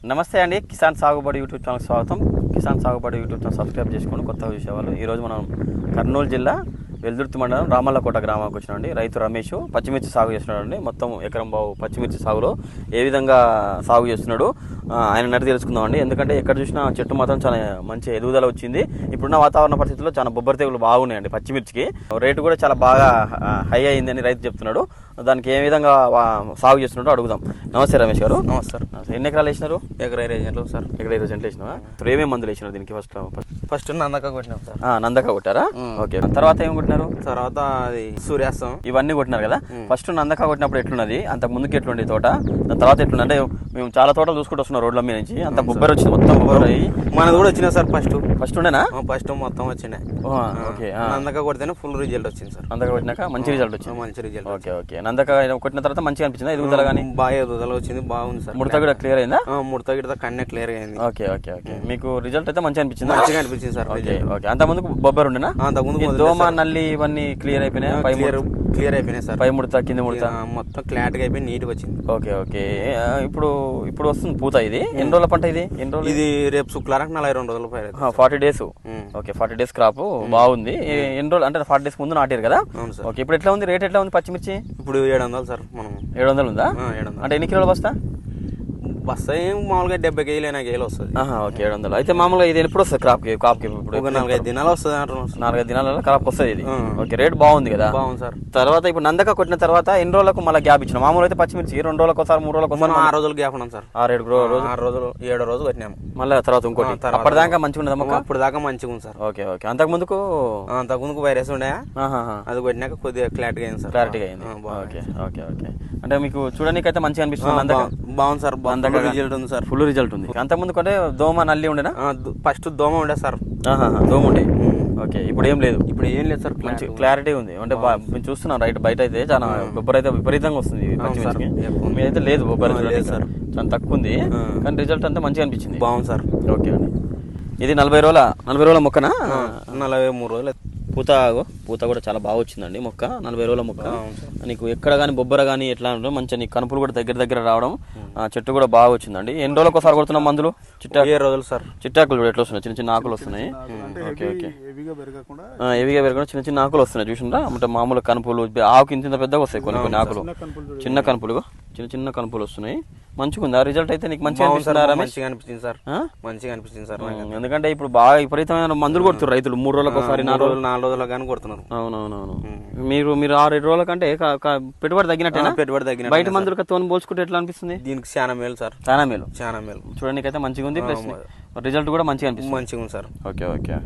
నమస్తే అండి కిసాన్ సాగుబడి యూట్యూబ్ ఛానల్ స్వాగతం. కిసాన్ సాగుబడి యూట్యూబ్ ఛానల్ సబ్స్క్రైబ్ చేసుకోండి కొత్తగా చూసేవాళ్ళు ఈరోజు మనం కర్నూలు జిల్లా వెల్దుర్తి మండలం రామల్లకోట గ్రామానికి వచ్చినండి రైతు రమేష్ పచ్చిమిర్చి సాగు చేస్తున్నాడు అండి మొత్తం ఎకరం బావు పచ్చిమిర్చి సాగులో ఏ విధంగా సాగు చేస్తున్నాడు? ఆయన నడి తెలుసుకుందామండి. ఎందుకంటే ఎక్కడ చూసినా చెట్టు మాత్రం చాలా మంచి ఎదుగుదల వచ్చింది. ఇప్పుడున్న వాతావరణ పరిస్థితుల్లో చాలా బొబ్బరి తెగులు బాగున్నాయండి పచ్చిమిర్చికి. రేటు కూడా చాలా బాగా హై అయిందని రైతు చెప్తున్నాడు. దానికి ఏ విధంగా సాగు చేస్తున్నాడో అడుగుదాం. నమస్తే రమేష్ గారు. నమస్తే. ఎన్ని ఎకరాలు వేసినారు? ఎకరా ఇరవై గంటలు సార్? ఇక్కడ ఇరవై సెంట్లు వేసినావా? ఇప్పుడు ఏమేమి మందులు వేసినారు దీనికి ఫస్ట్? ఫస్ట్ నందక కొట్టినాం సార్. నందక కొట్టారా. ఓకే. తర్వాత ఏం కొట్టినారు? తర్వాత అది సూర్యాస్తం. ఇవన్నీ కొట్టినారు కదా? ఫస్ట్ నందక కొట్టినప్పుడు ఎట్లున్నది? అంత ముందుకు ఎట్లుండే తోట? దాని తర్వాత ఎట్లుంది అంటే మేము చాలా తోటలు చూసుకుంటూ వస్తున్నాం రోడ్ల మీద నుంచి అంత బొబ్బరి వచ్చింది మొత్తం బొబ్బరి అయ్యి. మనది కూడా వచ్చినా సార్ ఫస్ట్. ఫస్ట్ ఉండేనా? ఫస్ట్ మొత్తం వచ్చినాయి ఓకే. నందక కొడితేనే ఫుల్ రిజల్ట్ వచ్చింది సార్. నందక కొట్టినాక మంచి రిజల్ట్ వచ్చింది. మంచి రిజల్ట్ ఓకే ఓకే. నందక కొట్టిన తర్వాత మంచిగా అనిపించింది? ఎదుగుదల కానీ? బాగా ఎదుగుదల వచ్చింది బాగుంది సార్. ముడత కూడా క్లియర్ అయిందా? ముడత గిడత కన్నే క్లియర్ అయింది. Okay okay okay. మీకు రిజల్ట్ అయితే మంచిగా అనిపించిందా? మంచిగా అనిపించింది సార్ ఓకే ఓకే. అంత ముందుకు బొబ్బరి ఉండేనా? అంతకుముందు ఈ దోమ నల్లి ఇవన్నీ క్లియర్ అయిపోయినాయి? పై క్లియర్ క్లియర్ అయిపోయినాయి సార్. పై ముడత కింద ముడత? మొత్తం క్లాట్గా అయిపోయి నీట్గా వచ్చింది. Okay okay. ఇప్పుడు ఇప్పుడు వస్తుంది పూత ఇది? ఎన్ని రోజుల పంట ఇది? ఎన్ని రోజులు? ఇది రేపు శుక్రవారం నలభై రెండు రోజుల పైన forty days. Okay forty days crop బాగుంది. ఎన్ని రోజులు అంటే ఫార్టీ డేస్ ముందు నాటారు కదా? ఓకే ఇప్పుడు ఎట్లా ఉంది? రేట్ ఎట్లా ఉంది పచ్చిమిర్చి? ఇప్పుడు ఏడు వందలు సార్ మనం ఏడు వందలు ఉందా? అంటే ఎన్ని కిలోలు బస్తా? బస్తా ఏం మామూలుగా డెబ్బై కేజీలు ఎనభై కేజీలు వస్తుంది. ఓకే ఏడు వందలు. అయితే మామూలుగా ఇది ఎప్పుడు వస్తుంది క్రాప్ క్రాప్ ఇప్పుడు ఒక నాలుగైదు దినాలు వస్తుంది అంటున్నాం. సార్. నాలుగైదు దినాలలో క్రాప్ వస్తుంది ఇది. ఓకే రేట్ బాగుంది కదా? బాగుంది సార్. తర్వాత ఇప్పుడు నందక కొట్టిన తర్వాత ఎన్ని రోజులకు మళ్ళీ గ్యాప్ ఇచ్చిన? మామూలు అయితే పచ్చిమిర్చి రెండు రోజులకు ఒకసారి మూడు రోజులకు మనం ఆరు రోజులు గ్యాప్ ఉన్నాం సార్. ఆరేడు రో- రోజు ఆరు రోజులు ఏడు రోజులు పెట్టినాము మళ్ళీ తర్వాత ఇంకోటి. అప్పటిదాకా మంచిగా మొక్క? అప్పుడు దాకా మంచిగా ఉంది సార్. Okay okay. అంతకు ముందుకు? అంతకుముందు వైరస్ ఉండే. అది కొట్టినాక కొద్దిగా క్లారిటీగా అయింది సార్. క్లారిటీగా అయింది. Okay okay okay. అంటే మీకు చూడడానికి అయితే మంచిగా అనిపిస్తుంది బాగుంది సార్ అందక రిజల్ట్ ఉంది సార్. ఫుల్ రిజల్ట్ ఉంది. అంత ముందు కంటే దోమ నల్లి ఉండేనా? ఫస్ట్ దోమ ఉండే సార్. దోమ ఉండే. ఓకే ఇప్పుడు ఏం లేదు. ఇప్పుడు ఏం లేదు సార్ మంచి క్లారిటీ ఉంది. అంటే మేము చూస్తున్నాం రైట్ బయట అయితే చాలా బొబ్బర్ అయితే విపరీతంగా వస్తుంది. మీరైతే లేదు బొబ్బర్ లేదు సార్. చాలా తక్కువ ఉంది. కానీ రిజల్ట్ అంతా మంచిగా అనిపించింది. బాగుంది సార్. ఓకే అండి. ఇది నలభై రోజుల నలభై రోజుల మొక్కనా? నలభై మూడు రోజులు పూత పూత కూడా చాలా బాగా వచ్చిందండి మొక్క నలభై రోజుల మొక్క. నీకు ఎక్కడ కానీ బొబ్బర కానీ ఎట్లా ఉండడం మంచిగా నీకు కనుపులు కూడా దగ్గర దగ్గర రావడం ఆ, చెట్టు కూడా బాగా వచ్చిందండి. ఎన్ని రోజులకు ఒకసారి కొడుతున్నాం మందులు? చిట్టా ఏ రోజులు సార్. చిట్టాకులు కూడా ఎట్లా వస్తున్నాయి? చిన్న చిన్న ఆకులు వస్తున్నాయి. Okay okay. హెవీగా పెరగకుండా చిన్న చిన్న ఆకులు వస్తున్నాయి చూసిండ్రా అంటే మామూలు కనుపులు ఆకు ఇంత పెద్దగా వస్తాయి కొన్ని కొన్ని ఆకులు. చిన్న కనుపులు చిన్న చిన్న కనుపులు వస్తున్నాయి. మంచిగా ఉంది. రిజల్ట్ అయితే నీకు మంచిగా రమేష్? మంచిగా అనిపించింది సార్? మంచిగా అనిపించింది సార్ ఎందుకంటే ఇప్పుడు బాగా విపరీతమైన మందులు కొడుతున్నారు రైతులు. మూడు రోజులకు ఒకసారి నాలుగు రోజులు నాలుగు రోజులు కానీ కొడుతున్నారు. అవునవునవును. మీరు మీరు ఆరు ఏడు రోజుల కంటే పెట్టుబడి తగ్గినట్టేనా? పెట్టుబడి తగ్గిన బయట మందులతో తోని పోల్చుకుంటే ఎట్లా అనిపిస్తుంది? దీనికి చాలా మేలు సార్. చాలా మేలు. చాలా మేలు. చూడడానికి అయితే మంచిగా ఉంది ప్లస్ రిజల్ట్ కూడా మంచిగా అనిపిస్తుంది. మంచిగా ఉంది సార్. Okay okay.